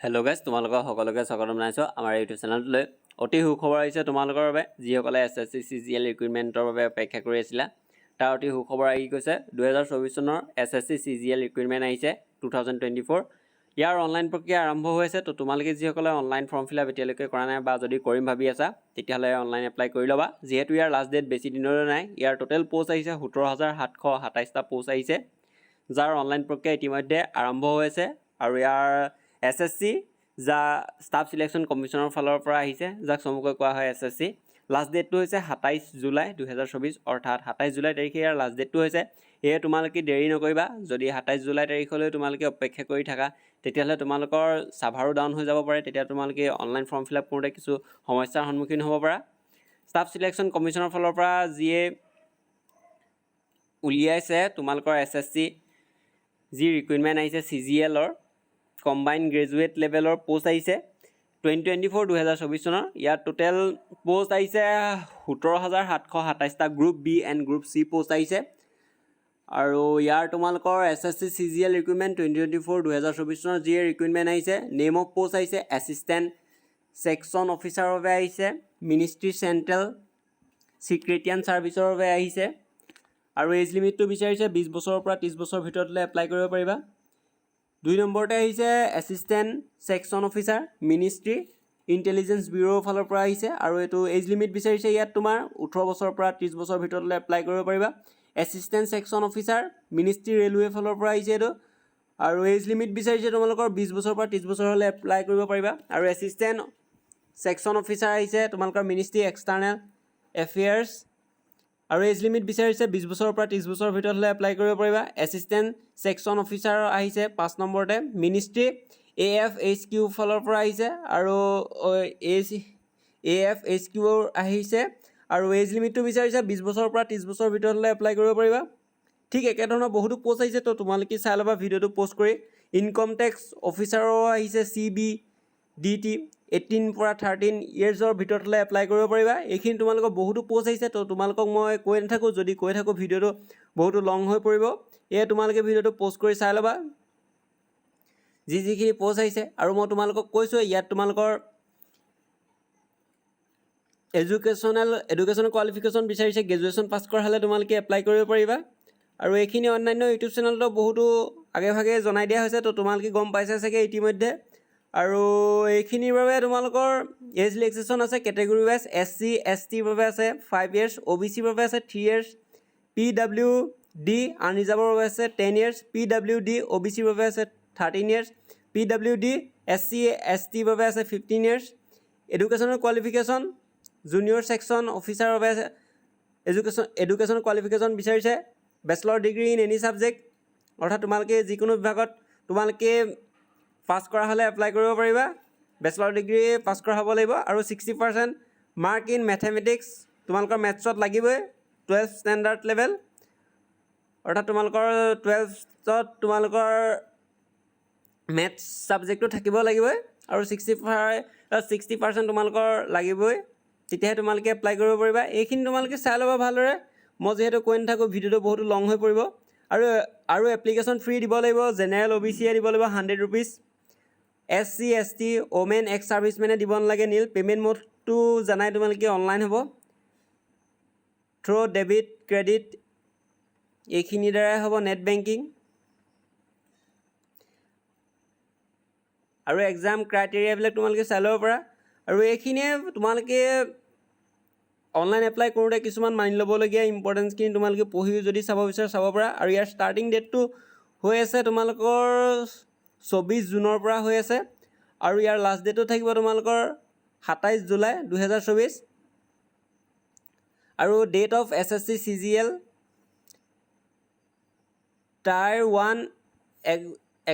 Hello guys তোমালোকৰ সকলোকে স্বাগতম জনাইছোঁ আমাৰ ইউটিউব চেনেলটোলৈ অতি সুখবৰ আহিছে তোমালোকৰ বাবে যিসকলে S S C C G L ৰিক্ৰুইটমেণ্টৰ বাবে অপেক্ষা কৰি আছিলা। তাৰ অতি সুখবৰ আহি গৈছে দুহেজাৰ চৌবিছ চনৰ S S C C G L recruitment আহিছে টু থাউজেণ্ড টুৱেণ্টি ফ'ৰ ইয়াৰ অনলাইন প্ৰক্ৰিয়া আৰম্ভ হৈ আছে তো তোমালোকে যিসকলে অনলাইন ফৰ্ম ফিল আপ এতিয়ালৈকে কৰা নাই বা যদি কৰিম ভাবি আছা তেতিয়াহ'লে অনলাইন এপ্লাই কৰি ল'বা। যিহেতু ইয়াৰ লাষ্ট ডেট বেছি দিনলৈ নাই ইয়াৰ টোটেল প'ষ্ট আহিছে সোতৰ হাজাৰ সাতশ সাতাইছটা প'ষ্ট আহিছে। যাৰ অনলাইন প্ৰক্ৰিয়া ইতিমধ্যে আৰম্ভ হৈ আছে আৰু ইয়াৰ এছ এছ চি যা ষ্টাফ চিলেকশ্যন কমিশ্যনৰ ফালৰ পৰা আহিছে যাক চমুকৈ কোৱা হয় এছ এছ চি লাষ্ট ডেটটো হৈছে সাতাইছ জুলাই দুহেজাৰ চৌবিছ অৰ্থাৎ সাতাইছ জুলাই তাৰিখে ইয়াৰ লাষ্ট ডেটটো হৈছে। সেয়ে তোমালোকে দেৰি নকৰিবা যদি সাতাইছ জুলাই তাৰিখলৈ তোমালোকে অপেক্ষা কৰি থাকা তেতিয়াহ'লে তোমালোকৰ ছাৰ্ভাৰো ডাউন হৈ যাব পাৰে তেতিয়া তোমালোকে অনলাইন ফৰ্ম ফিল আপ কৰোঁতে কিছু সমস্যাৰ সন্মুখীন হ'ব পাৰা। ষ্টাফ চিলেকশ্যন কমিশ্যনৰ ফালৰ পৰা যিয়ে উলিয়াইছে তোমালোকৰ এছ এছ চি যি ৰিকুইৰমেণ্ট আহিছে চি জি এলৰ কম্বাইন গ্ৰেজুৱেট লেভেলৰ প'ষ্ট আহিছে। টুৱেণ্টি টুৱেণ্টি ফ'ৰ দুহেজাৰ চৌবিছ চনৰ। ইয়াত টোটেল প'ষ্ট আহিছে সোতৰ হাজাৰ সাতশ সাতাইছটা group B and group C post আহিছে। আৰু ইয়াৰ তোমালোকৰ S S C C G L requirement twenty twenty four দুহেজাৰ চৌবিছ চনৰ যি ৰিকুইৰমেণ্ট আহিছে নেম অফ প'ষ্ট আহিছে এছিষ্টেণ্ট ছেকশ্যন অফিচাৰৰ বাবে আহিছে মিনিষ্ট্ৰী চেণ্ট্ৰেল ছিক্ৰেটিয়ান ছাৰ্ভিচৰ বাবে আহিছে। আৰু এজ লিমিটটো বিচাৰিছে বিছ বছৰৰ পৰা ত্ৰিছ বছৰৰ ভিতৰতলৈ এপ্লাই কৰিব পাৰিবা। দুই নম্বৰতে আহিছে assistant section officer ministry intelligence ব্যুৰৰ ফালৰ পৰা আহিছে আৰু এইটো এজ লিমিট বিচাৰিছে ইয়াত তোমাৰ ওঠৰ বছৰৰ পৰা ত্ৰিছ বছৰৰ ভিতৰলৈ এপ্লাই কৰিব পাৰিবা। Assistant section officer ministry railway ফালৰ পৰা আহিছে এইটো। আৰু এজ লিমিট বিচাৰিছে তোমালোকৰ বিছ বছৰৰ পৰা ত্ৰিছ বছৰ হ'লে এপ্লাই কৰিব পাৰিবা। আৰু এছিষ্টেণ্ট ছেকশ্যন অফিচাৰ আহিছে তোমালোকৰ মিনিষ্ট্ৰী এক্সটাৰ্নেল এফেয়াৰ্ছ আৰু এজ লিমিট বিচাৰিছে বিছ বছৰৰ পৰা ত্ৰিছ বছৰৰ ভিতৰত হ'লে এপ্লাই কৰিব পাৰিবা। এছিষ্টেণ্ট ছেকশ্যন অফিচাৰ আহিছে, পাঁচ নম্বৰতে। Ministry A F H Q ফালৰ পৰা আহিছে আৰু এইচ এ এফ এইচ কিউৰ আহিছে। আৰু এজ লিমিটটো বিচাৰিছে বিছ বছৰৰ পৰা ত্ৰিছ বছৰৰ ভিতৰত হ'লে এপ্লাই কৰিব পাৰিবা। ঠিক একেধৰণৰ বহুতো প'ষ্ট আহিছে, তো তোমালোকে চাই ল'বা, ভিডিঅ'টো প'ষ্ট কৰি। ইনকম টেক্স অফিচাৰো আহিছে C B D T eighteen পৰা থাৰ্টিন ইয়েৰ্ছৰ ভিতৰত হ'লে এপ্লাই কৰিব পাৰিবা। এইখিনি তোমালোকৰ বহুতো প'ষ্ট আহিছে, তো তোমালোকক মই কৈ নাথাকোঁ। যদি কৈ থাকোঁ, ভিডিঅ'টো বহুতো লং হৈ পৰিব। এয়ে তোমালোকে ভিডিঅ'টো প'ষ্ট কৰি চাই ল'বা। যি যিখিনি প'ষ্ট আহিছে, আৰু মই তোমালোকক কৈছোঁ ইয়াত তোমালোকৰ এডুকেশ্যনেল এডুকেশ্যনেল কোৱালিফিকেশ্যন বিচাৰিছে। গ্ৰেজুৱেশ্যন পাছ কৰা হ'লে তোমালোকে এপ্লাই কৰিব পাৰিবা। আৰু এইখিনি অন্যান্য ইউটিউব চেনেলতো বহুতো আগে ভাগে জনাই দিয়া হৈছে, তো তোমালোকে গম পাইছা চাগে ইতিমধ্যে। আৰু এইখিনিৰ বাবে তোমালোকৰ এজ ৰিলেক্সেশ্যন আছে category wise S C S টিৰ বাবে আছে ফাইভ ইয়েৰ্ছ অ' বি চিৰ বাবে আছে three years P W D আনৰিজাৰ্ভৰ বাবে আছে ten years P W D O' B চিৰ বাবে আছে thirteen years P W D S C S টিৰ বাবে আছে fifteen years educational qualification junior section অফিচাৰৰ বাবে আছে এডুকেশ্যন এডুকেশ্যন কোৱালিফিকেশ্যন বিচাৰিছে bachelor degree in any subject অৰ্থাৎ তোমালোকে যিকোনো বিভাগত তোমালোকে পাছ কৰা হ'লে এপ্লাই কৰিব পাৰিবা। বেচেলৰ ডিগ্ৰী পাছ কৰা হ'ব লাগিব আৰু sixty percent mark in mathematics তোমালোকৰ মেথছত লাগিবই টুৱেলভ ষ্টেণ্ডাৰ্ড লেভেল অৰ্থাৎ তোমালোকৰ টুৱেলভত তোমালোকৰ মেথছ ছাবজেক্টটো থাকিব লাগিবই আৰু ছিক্সটি ফাইভ ছিক্সটি পাৰ্চেণ্ট তোমালোকৰ লাগিবই। তেতিয়াহে তোমালোকে এপ্লাই কৰিব পাৰিবা। এইখিনি তোমালোকে চাই ল'বা ভালদৰে। মই যিহেতু কৈ নাথাকোঁ ভিডিঅ'টো বহুতো লং হৈ পৰিব। আৰু আৰু এপ্লিকেশ্যন ফ্ৰী দিব লাগিব জেনেৰেল অ' বি চিয়ে দিব লাগিব hundred rupees S C S T women ex ছাৰ্ভিচমেনে দিব নালাগে নীল। পে'মেণ্ট মোডটো জানাই তোমালোকে অনলাইন হ'ব। থ্ৰ' ডেবিট ক্ৰেডিট এইখিনিৰ দ্বাৰাই হ'ব নেট বেংকিং আৰু এক্সাম ক্ৰাইটেৰিয়াবিলাক তোমালোকে চাই ল'ব পাৰা। আৰু এইখিনিয়ে তোমালোকে অনলাইন এপ্লাই কৰোঁতে কিছুমান মানি ল'বলগীয়া ইম্পৰ্টেঞ্চখিনি তোমালোকে পঢ়ি যদি চাব বিচাৰা, চাব পাৰা। আৰু ইয়াৰ ষ্টাৰ্টিং ডেটটো হৈ আছে তোমালোকৰ চৌবিছ জুনৰ পৰা হৈ আছে। আৰু ইয়াৰ লাষ্ট ডেটটো থাকিব তোমালোকৰ সাতাইছ জুলাই দুহেজাৰ চৌবিছ। আৰু date of S S C C G L tier one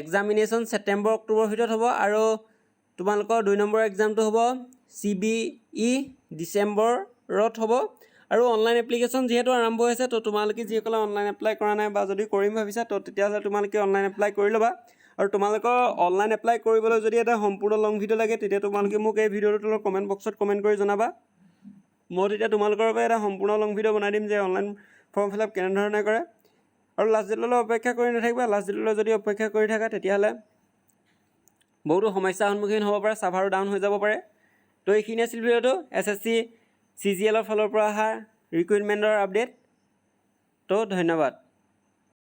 examination September অক্টোবৰৰ ভিতৰত হ'ব। আৰু তোমালোকৰ দুই নম্বৰ এক্সামটো হ'ব চি বি ই ডিচেম্বৰত হ'ব। আৰু অনলাইন এপ্লিকেশ্যন যিহেতু আৰম্ভ হৈছে তো তোমালোকে যিসকলে অনলাইন এপ্লাই কৰা নাই বা যদি কৰিম ভাবিছা তো তেতিয়াহ'লে তোমালোকে অনলাইন এপ্লাই কৰি ল'বা। আৰু তোমালোকৰ অনলাইন এপ্লাই কৰিবলৈ যদি এটা সম্পূৰ্ণ লং ভিডিঅ' লাগে তেতিয়া তোমালোকে মোক এই ভিডিঅ'টোৰ তলত কমেণ্ট বক্সত কমেণ্ট কৰি জনাবা। মই তেতিয়া তোমালোকৰ বাবে এটা সম্পূৰ্ণ লং ভিডিঅ' বনাই দিম যে অনলাইন ফৰ্ম ফিল আপ কেনেধৰণে কৰে। আৰু লাষ্ট ডেটলৈ অপেক্ষা কৰি নাথাকিবা। লাষ্ট ডেটলৈ যদি অপেক্ষা কৰি থাকা তেতিয়াহ'লে বহুতো সমস্যাৰ সন্মুখীন হ'ব পাৰে ছাৰ্ভাৰো ডাউন হৈ যাব পাৰে। তো এইখিনি আছিল ভিডিঅ'টো। S S C C G এলৰ ফালৰ পৰা অহা ৰিক্ৰুইটমেণ্টৰ আপডেট তো ধন্যবাদ।